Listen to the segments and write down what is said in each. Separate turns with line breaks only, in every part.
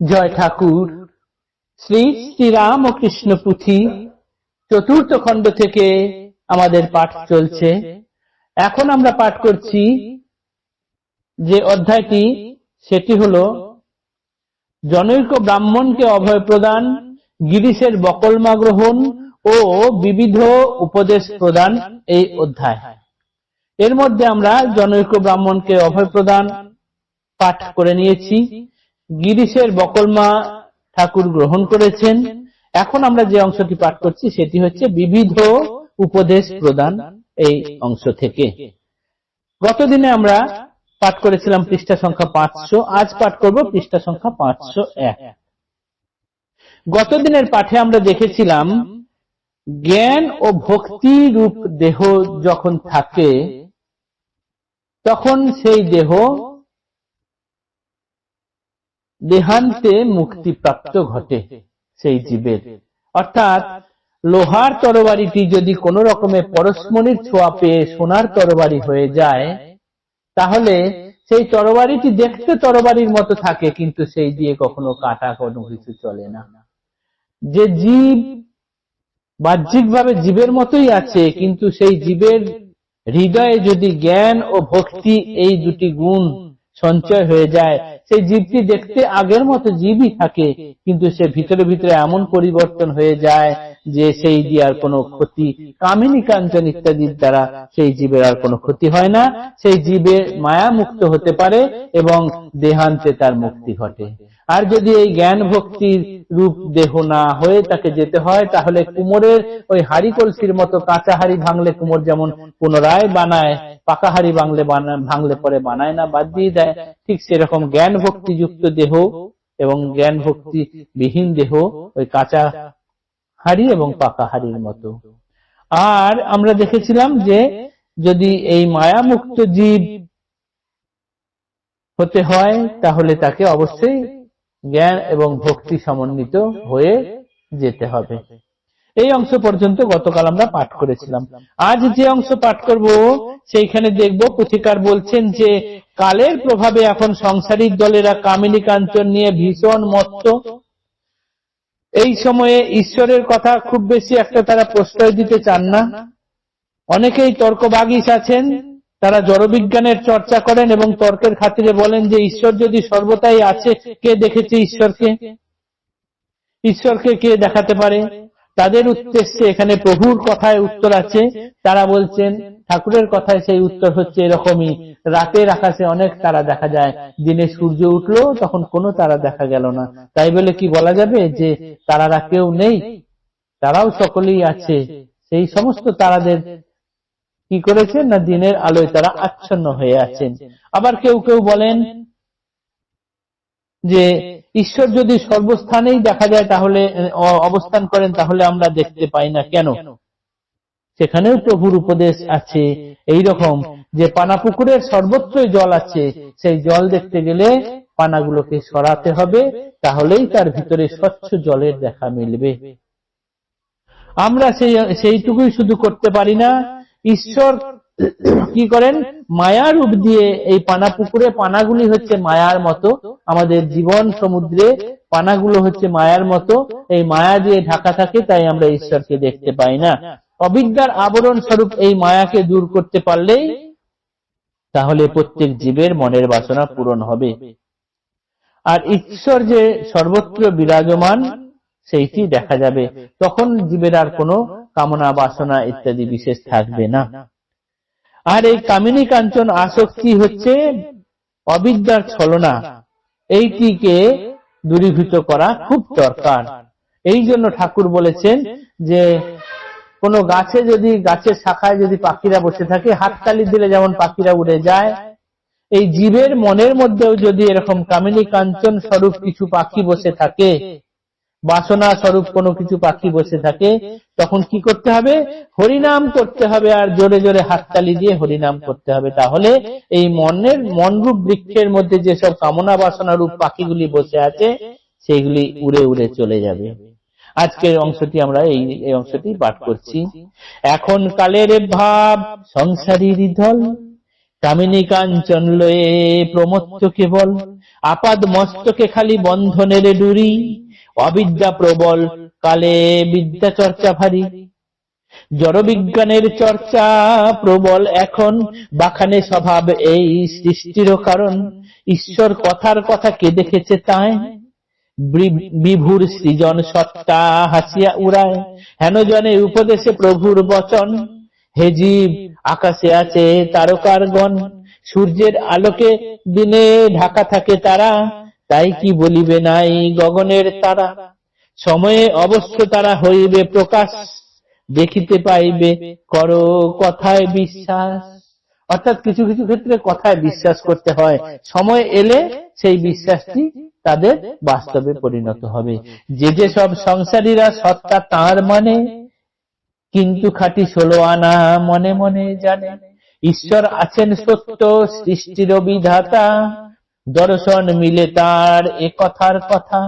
জয় ঠাকুর। শ্রী শ্রীরাম ও কৃষ্ণ পুঁথি চতুর্থ খণ্ড থেকে আমাদের পাঠ চলছে। এখন আমরা পাঠ করছি যে অধ্যায়টি, সেটি হল, জনৈক ব্রাহ্মণকে অভয় প্রদান, গিরিশের বকলমা গ্রহণ ও বিবিধ উপদেশ প্রদান এই অধ্যায়। এর মধ্যে আমরা জনৈক ব্রাহ্মণকে অভয় প্রদান পাঠ করে নিয়েছি। গিরিশের বকলমা ঠাকুর গ্রহণ করেছেন। এখন আমরা যে অংশটি পাঠ করছি, সেটি হচ্ছে বিবিধ উপদেশ প্রদান এই অংশ থেকে। গতদিনে আমরা পাঠ করেছিলাম পৃষ্ঠা সংখ্যা পাঁচশো, আজ পাঠ করব পৃষ্ঠা সংখ্যা পাঁচশো এক। গতদিনের পাঠে আমরা দেখেছিলাম, জ্ঞান ও ভক্তি রূপ দেহ যখন থাকে, তখন সেই দেহ দেহান্তে মুক্তিপ্রাপ্ত ঘটে সেই জীবের। অর্থাৎ লোহার তরবারিটি যদি কোনো রকমে পরশমণির ছোঁয়া পেয়ে সোনার তরবারি হয়ে যায়, তাহলে সেই তরবারিটি দেখতে তরবারির মতো থাকে, কিন্তু সেই দিয়ে কখনো কাটা কোনো কিছু চলে না। যে জীব বাহ্যিকভাবে জীবের মতোই আছে, কিন্তু সেই জীবের হৃদয়ে যদি জ্ঞান ও ভক্তি এই দুটি গুণ সঞ্চয় হয়ে যায় সেই জীবটি দেখতে আগের মতো জীবই থাকে, কিন্তু সে ভিতরে ভিতরে এমন পরিবর্তন হয়ে যায় যে সেই দিয়ে আর কোনো ক্ষতি, কামিনী কাঞ্চন ইত্যাদির দ্বারা সেই জীবের আর কোনো ক্ষতি হয় না। সেই জীবের মায়া মুক্ত হতে পারে এবং দেহান্তে তার মুক্তি ঘটে। আর যদি এই জ্ঞান ভক্তির রূপ দেহ না হয়ে তাকে যেতে হয়, তাহলে কুমোরের ওই হাড়ি কলসির মতো কাঁচা হাড়ি ভাঙলে কুমোর যেমন পুনরায় বানায়, পাকা হাড়ি ভাঙলে ভাঙলে পরে বানায় না, বাদ দিয়ে দেয়। ঠিক সেরকম জ্ঞান ভক্তিযুক্ত দেহ এবং জ্ঞান ভক্তি বিহীন দেহ, ওই কাঁচা হাড়ি এবং পাকা হাড়ির মতো। আর আমরা দেখেছিলাম যে যদি এই মায়া মুক্ত জীব হতে হয়, তাহলে তাকে অবশ্যই জ্ঞান এবং ভক্তি সমন্বিত হয়ে যেতে হবে। এই অংশ পর্যন্ত গতকাল আমরা পাঠ করেছিলাম। আজ যে অংশ পাঠ করব, সেইখানে দেখব পুথিকার বলছেন যে, কালের প্রভাবে এখন সংসারিক দলেরা কামিনী কাঞ্চন নিয়ে ভীষণ মত্ত এই সময়ে ঈশ্বরের কথা খুব বেশি একটা তারা প্রশ্রয় দিতে চান না। অনেকেই তর্কবাগিস আছেন, তারা জড়বিজ্ঞানের চর্চা করেন এবং তর্কের খাতিরে বলেন যে ঈশ্বর যদি সর্বতাই আছে, কে দেখেছে ঈশ্বরকে? ঈশ্বরকে কে দেখাতে পারে? তাদের উদ্দেশ্যে এখানে প্রভুর কথায় উত্তর আছে। তারা বলছেন, ঠাকুরের কথায় সেই উত্তর হচ্ছে এরকমই। রাতের আকাশে অনেক তারা দেখা যায়। দিনে সূর্য উঠল, তখন কোনো তারা দেখা গেল না। তাই বলে কি বলা যাবে যে, তারারা কেউ নেই? তারাও সকলেই আছে। সেই সমস্ত তারাদের কি করেছেন না দিনের আলোয় তারা আচ্ছন্ন হয়ে আছেন? আবার কেউ কেউ বলেন যে ঈশ্বর যদি সর্বস্থানেই দেখা যায় তাহলে অবস্থান করেন, তাহলে আমরা দেখতে পাই না কেন? সেখানেও প্রভুর উপদেশ আছে। এই রকম যে পানা পুকুরের সর্বত্রই জল আছে, সেই জল দেখতে গেলে পানাগুলোকে সরাতে হবে, তাহলেই তার ভিতরে স্বচ্ছ জলের দেখা মিলবে। আমরা সেই, সেইটুকুই শুধু করতে পারি না। ঈশ্বর কি করেন? মায়া রূপ দিয়ে এই পানা পুকুরে, পানাগুলি হচ্ছে মায়ার মতো। আমাদের জীবন সমুদ্রে পানাগুলো হচ্ছে মায়ার মতো। এই মায়া দিয়ে ঢাকা থাকে, তাই আমরা ঈশ্বরকে দেখতে পাই না। অবিদ্যার আবরণ স্বরূপ এই মায়াকে দূর করতে পারলেই তাহলে প্রত্যেক জীবের মনের বাসনা পূরণ হবে। আর ঈশ্বর যে সর্বত্র বিরাজমান, সেইটি দেখা যাবে। তখন জীবের আর কোনো কামনা, বাসনা ইত্যাদি বিশেষ থাকবে না। আর এই কামিনী কাঞ্চন আসক্তি হচ্ছে? অবিদ্যার ছলনা। এইটিকে দূরীভূত করা খুব দরকার। এই জন্য ঠাকুর বলেছেন যে, কোনো গাছে যদি, গাছের শাখায় যদি পাখিরা বসে থাকে, হাততালি দিলে যেমন পাখিরা উড়ে যায়, এই জীবের মনের মধ্যেও যদি এরকম কামিনী কাঞ্চন স্বরূপ কিছু পাখি বসে থাকে বাসনা স্বরূপ কোনো কিছু পাখি বসে থাকে, তখন কি করতে হবে? হরিনাম করতে হবে আর জোরে জোরে হাততালি দিয়ে হরিনাম করতে হবে। তাহলে এই মনের, মনরূপ বৃক্ষের মধ্যে যেসব কামনা বাসনা রূপ পাখিগুলি বসে আছে, সেইগুলি উড়ে উড়ে চলে যাবে। আজকের অংশটি আমরা এই অংশটি পাঠ করছি। এখন কালের ভাব সংসারী দল কামিনী কাঞ্চন লয়ে প্রমত্ত কেবল, আপাদ মস্তকে খালি বন্ধনের ডুরি অবিদ্যা প্রবল কালে বিদ্যা চর্চা ভারী। জড়বিজ্ঞানের চর্চা প্রবল এখন, বাখানে স্বভাব এই সৃষ্টির কারণ। ঈশ্বর কথার কথা কে দেখেছে তাই? বিভুর সৃজন সত্তা হাসিয়া উড়ায়। হেন জনে উপদেশে প্রভুর বচন। হে জীব, আকাশে আছে তারকার গণ। সূর্যের আলোকে দিনে ঢাকা থাকে তারা। তাই কি বলিবে নাই গগনের তারা? সময়ে অবশ্য তারা হইবে প্রকাশ, দেখিতে পাইবে, করো কথায় বিশ্বাস। অর্থাৎ কিছু কিছু ক্ষেত্রে কথায় বিশ্বাস করতে হয়। সময় এলে সেই বিশ্বাসটি তাদের বাস্তবে পরিণত হবে। যে যে সব সংসারীরা সত্তা তার মানে কিন্তু খাঁটি ষোলো আনা মনে মনে জানে। ঈশ্বর আছেন সত্য সৃষ্টির বিধাতা। দর্শন মিলে তার এ কথার কথা।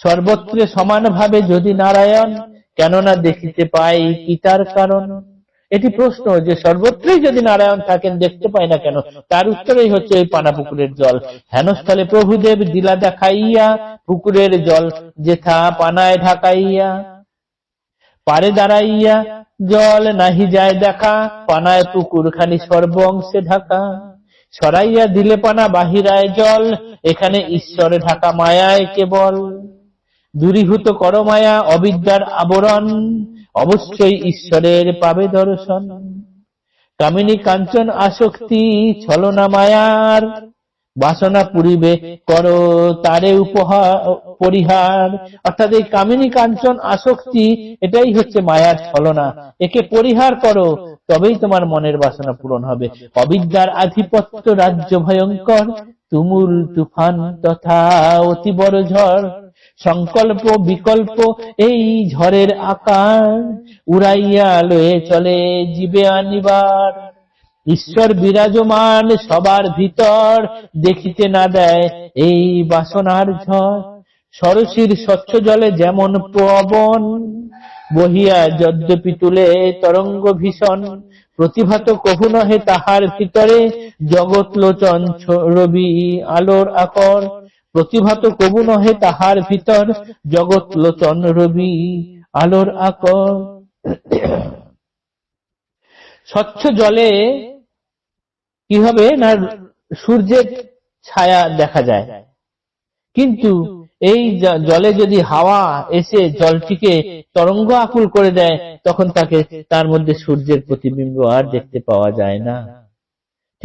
সর্বত্রে সমানভাবে যদি নারায়ণ, কেননা দেখিতে পাই কি তার কারণ। এটি প্রশ্ন যে সর্বত্রই যদি নারায়ণ থাকেন, দেখতে পাই না কেন? তার উত্তরেই হচ্ছে এই পানা পুকুরের জল। হেনস্থলে প্রভুদেব দিলা দেখাইয়া পুকুরের জল যেথা পানায় ঢাকাইয়া, পারে দাঁড়াইয়া জল নাহি যায় দেখা, পানায় পুকুর খানি সর্ব অংশে ঢাকা। সরাইয়া দিলে পানা, বাহিরায় জল, এখানে ঈশ্বরে ঢাকা মায়ায় কেবল। দূরীভূত কর মায়া, অবিদ্যার আবরণ, অবশ্যই ঈশ্বরের পাবে দর্শন। কামিনী কাঞ্চন আসক্তি, ছলনা মায়ার, বাসনা পুরিবে করো তারে উপহার, পরিহার। অর্থাৎ এই কামিনী কাঞ্চন আসক্তি, এটাই হচ্ছে মায়ার ছলনা। একে পরিহার করো তবেই তোমার মনের বাসনা পূরণ হবে। অবিদ্যার আধিপত্য রাজ্য ভয়ঙ্কর, তুমুল তুফান তথা অতি বড় ঝড়। সংকল্প, বিকল্প, এই ঝড়ের আকার উড়াইয়া লয়ে চলে জীবে আনিবার। ঈশ্বর বিরাজমান সবার ভিতর দেখিতে না দেয় এই বাসনার ঝড়। সরসীর স্বচ্ছ জলে যেমন পবন বহিয়া যদ্যপি তুলে তরঙ্গ ভীষণ, প্রতিভাত কহু নহে তাহার ভিতরে জগৎ লোচন রবি আলোর আকর, প্রতিভাত কবু নহে তাহার ভিতর জগৎ লোচন রবি আলোর আকর। স্বচ্ছ জলে কি হবে না সূর্যের ছায়া দেখা যায়। কিন্তু এই জলে যদি হাওয়া এসে জলটিকে তরঙ্গ আকুল করে দেয়, তখন তাকে তার মধ্যে সূর্যের প্রতিবিম্ব আর দেখতে পাওয়া যায় না।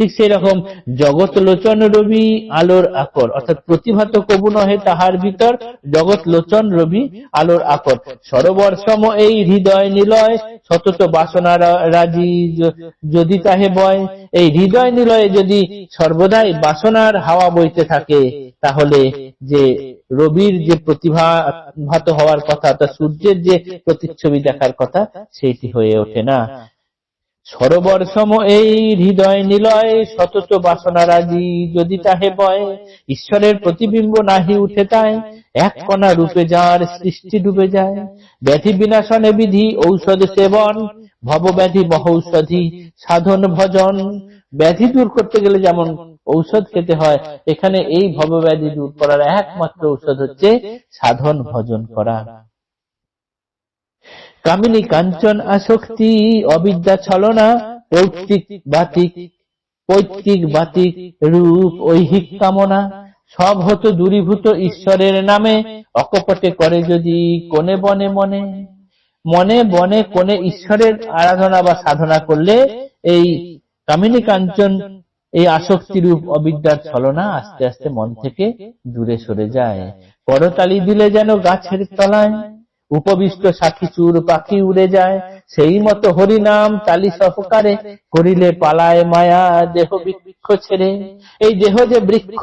ঠিক সেই রকম জগৎ লোচন রবি আলোর আকর, অর্থাৎ প্রতিভাত কবু নহে তাহার ভিতর জগৎ লোচন রবি আলোর আকর। সরোবর সম এই হৃদয় নিলয় সতত বাসনা রাজি যদি তাহে বয়, এই হৃদয় নিলয়ে যদি সর্বদাই বাসনার হাওয়া বইতে থাকে, তাহলে যে রবির যে প্রতিভাত হওয়ার কথা, তা সূর্যের যে প্রতিচ্ছবি দেখার কথা সেটি হয়ে ওঠে না। সরোবর সম এই হৃদয় নিলয়, সতত বাসনা রাজি। যদি তাহে বয় ঈশ্বরের প্রতিবিম্ব নাহি উঠে তাই, এক কণা রূপে যার সৃষ্টি ডুবে যায়। ব্যাধি বিনাশনে বিধি, ঔষধ সেবন ভব ব্যাধি বহৌষধি সাধন ভজন। ব্যাধি দূর করতে গেলে যেমন ঔষধ খেতে হয়, এখানে এই ভবব্যাধি দূর করার একমাত্র ঔষধ হচ্ছে সাধন ভজন করা। কামিনী কাঞ্চন আসক্তি, অবিদ্যা ছলনা, পৈতৃক বাতিক পৈতৃক বাতিক রূপ ঐহিক কামনা। সব হতো দূরীভূত ঈশ্বরের নামে, অকপটে করে যদি কোনে বনে মনে। মনে বনে কোনে ঈশ্বরের আরাধনা বা সাধনা করলে এই কামিনী কাঞ্চন, এই আসক্তি রূপ অবিদ্যার ছলনা আস্তে আস্তে মন থেকে দূরে সরে যায়। করতালি দিলে যেন গাছের তলায়। উপবিষ্ট সাক্ষী চুর পাখি উড়ে যায়। সেই মতো হরিনাম তালি সহকারে করিলে পালায় মায়া দেহ বৃক্ষ ছেড়ে। এই দেহ যে বৃক্ষ,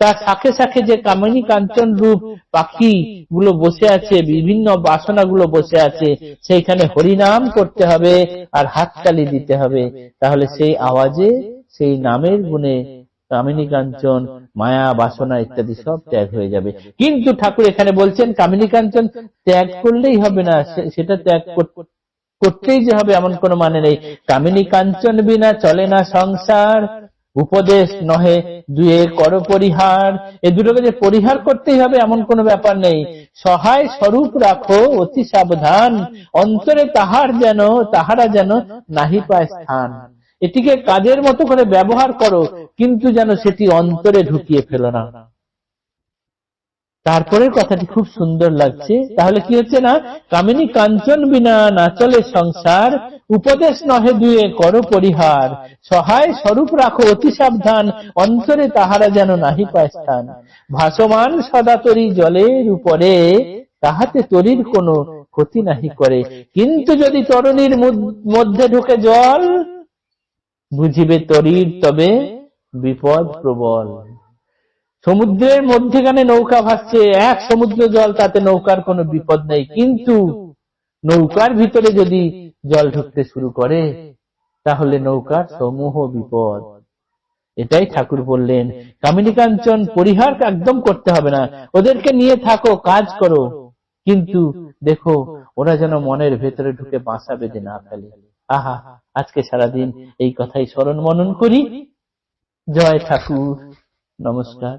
তার শাখে শাখে যে কামিনী কাঞ্চন রূপ পাখি গুলো বসে আছে, বিভিন্ন বাসনা গুলো বসে আছে, সেইখানে হরিনাম করতে হবে আর হাততালি দিতে হবে। তাহলে সেই আওয়াজে, সেই নামের গুণে কামিনী কাঞ্চন, মায়া বাসনা ইত্যাদি সব ত্যাগ হয়ে যাবে। কিন্তু ঠাকুর এখানে বলছেন, কামিনী কাঞ্চন ত্যাগ করলেই হবে না সেটা ত্যাগ করতেই যে হবে এমন কোনো মানে নেই। কামিনী কাঞ্চন বিনা চলে না সংসার, উপদেশ নহে, দুয়ে কর পরিহার। এ দুটোকে যে পরিহার করতেই হবে এমন কোনো ব্যাপার নেই। সহায় স্বরূপ রাখো, অতি সাবধান। অন্তরে তাহার যেন, তাহারা যেন নাহি পায় স্থান। এটিকে কাজের মতো করে ব্যবহার করো, কিন্তু যেন সেটি অন্তরে ঢুকিয়ে ফেলো না। তারপরের কথাটি খুব সুন্দর লাগছে। তাহলে কি হচ্ছে না? কামিনী কাঞ্চন বিনা না চলে সংসার, উপদেশ নহে দুয়ে করো পরিহার। সহায় স্বরূপ রাখো অতি সাবধান, অন্তরে তাহারা যেন নাহি পায় স্থান। ভাসমান সদা তরি জলের উপরে, তাহাতে তরির কোনো ক্ষতি নাহি করে। কিন্তু যদি তরণীর মধ্যে ঢুকে জল বুঝিবে তরির তবে বিপদ প্রবল। সমুদ্রের মধ্যেখানে নৌকা ভাসছে এক সমুদ্র জল তাতে নৌকার কোনো বিপদ নেই। কিন্তু নৌকার ভিতরে যদি জল ঢুকতে শুরু করে তাহলে নৌকার সমূহ বিপদ। এটাই ঠাকুর বললেন কামিনী কাঞ্চন পরিহার একদম করতে হবে না। ওদেরকে নিয়ে থাকো কাজ করো। কিন্তু দেখো ওরা যেন মনের ভেতরে ঢুকে বাসা বেঁধে না ফেলে। আহা আজকে সারাদিন এই কথাই স্মরণ মনন করি। জয় ঠাকুর। নমস্কার।